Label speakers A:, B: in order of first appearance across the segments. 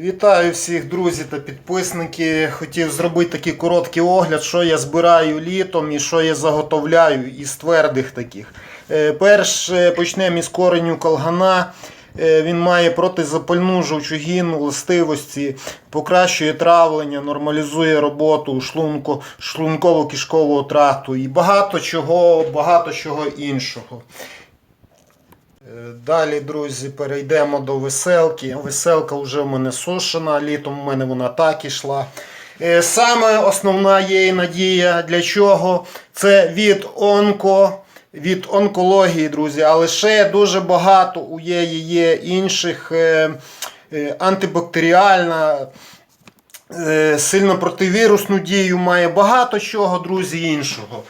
A: Вітаю всіх друзі та підписники. Хотів зробити такий короткий огляд, що я збираю літом і що я заготовляю із твердих таких. Е, Перше почнемо із кореню колгана. Е, Він має протизапальну жовчогінну властивості, покращує травлення, нормалізує роботу шлунку, шлунково-кишкового тракту і багато чого, багато чого іншого. Далі, друзі, перейдемо до веселки. Веселка вже в мене сушена, літом в мене вона так ішла. Е, Саме основна є надія для чого? Це від онко, від онкології, друзі. Але ще дуже багато у є, є інших е, е, антибактеріальна. Сильно противірусну дію має багато чого, друзі, іншого.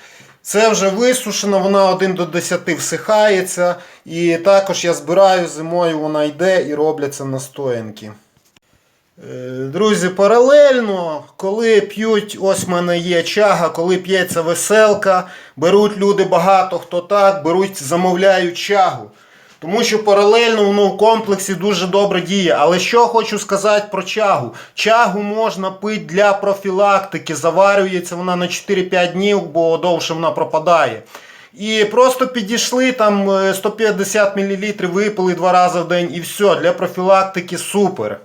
A: Це вже висушено, вона 1 до 10 всихається. І також я збираю зимою, вона йде і робляться настоянки. Е, Друзі, паралельно, коли п'ють, ось в мене є чага, коли п'ється веселка, беруть люди багато хто так, беруть, замовляють чагу. Тому що паралельно воно в комплексі дуже добре діє. Але що хочу сказати про чагу? Чагу можна пити для профілактики, заварюється вона на 4-5 днів, бо довше вона пропадає. І просто підійшли там е, 150 мл, випили два рази в день і все, для профілактики супер.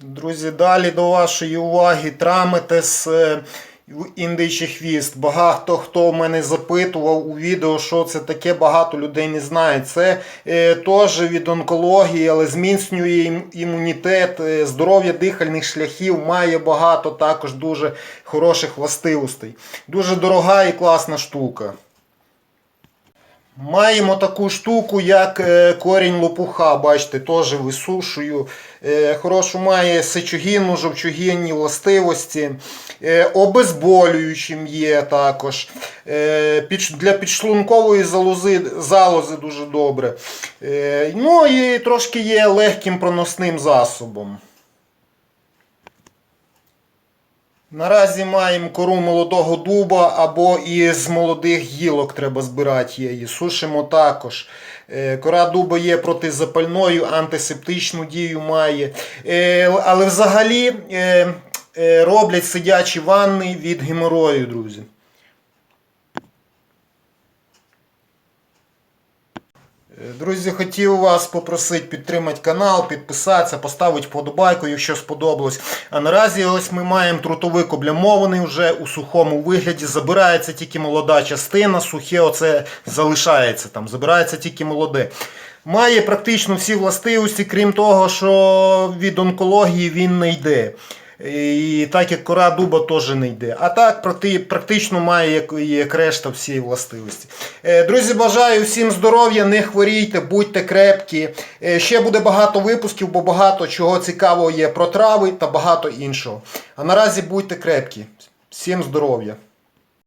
A: Друзі, далі до вашої уваги траметес е, індичий хвіст. Багато хто мене запитував у відео, що це таке, багато людей не знає. Це е, теж від онкології, але зміцнює ім- імунітет, е, здоров'я дихальних шляхів, має багато також дуже хороших властивостей. Дуже дорога і класна штука. Маємо таку штуку, як е, корінь лопуха, бачите, теж висушую. Е, Хорошу має сечогінну, жовчогінні властивості. Е, Обезболюючим є також. Для підшлункової залози, залози дуже добре. Ну і трошки є легким проносним засобом. Наразі маємо кору молодого дуба або із молодих гілок треба збирати її. Сушимо також. Е, Кора дуба є протизапальною, антисептичну дію має. Е, Але взагалі е, роблять сидячі ванни від геморою, друзі. Друзі, хотів вас попросити підтримати канал, підписатися, поставити вподобайку, якщо сподобалось. А наразі ось ми маємо трутовик облямований вже у сухому вигляді. Забирається тільки молода частина, сухе оце залишається там, забирається тільки молоде. Має практично всі властивості, крім того, що від онкології він не йде. І так як кора дуба теж не йде. А так практично має як, як решта всієї властивості. Е, Друзі, бажаю всім здоров'я, не хворійте, будьте крепкі. Е, Ще буде багато випусків, бо багато чого цікавого є про трави та багато іншого. А наразі будьте крепкі. Всім здоров'я!